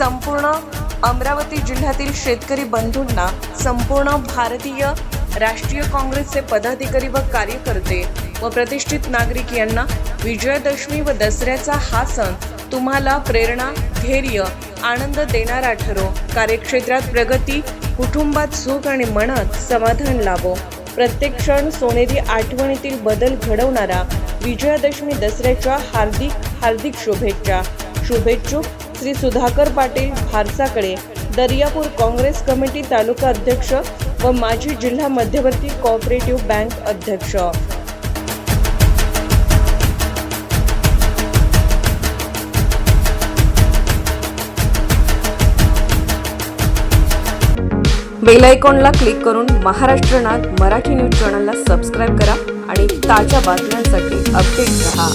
संपूर्ण अमरावती जिल्ह्यातील शेतकरी बंधूंना संपूर्ण भारतीय राष्ट्रीय काँग्रेसचे पदाधिकारी व कार्यकर्ते व प्रतिष्ठित नागरिक यांना विजयादशमी व दसऱ्याचा हा सण तुम्हाला प्रेरणा धैर्य आनंद देणारा ठरो. कार्यक्षेत्रात प्रगती कुटुंबात सुख आणि मनात समाधान लाभो. प्रत्येक क्षण सोनेरी आठवणीतील बदल घडवणारा विजयादशमी दसऱ्याच्या हार्दिक हार्दिक शुभेच्छा. शुभेच्छुक श्री सुधाकर पाटील भारसाकडे दर्यापूर काँग्रेस कमिटी तालुका अध्यक्ष व माजी जिल्हा मध्यवर्ती कोऑपरेटिव्ह बँक अध्यक्ष. बेल आयकॉनला क्लिक करून महाराष्ट्र नाद मराठी न्यूज चॅनलला सबस्क्राईब करा आणि ताज्या बातम्यांसाठी अपडेट रहा.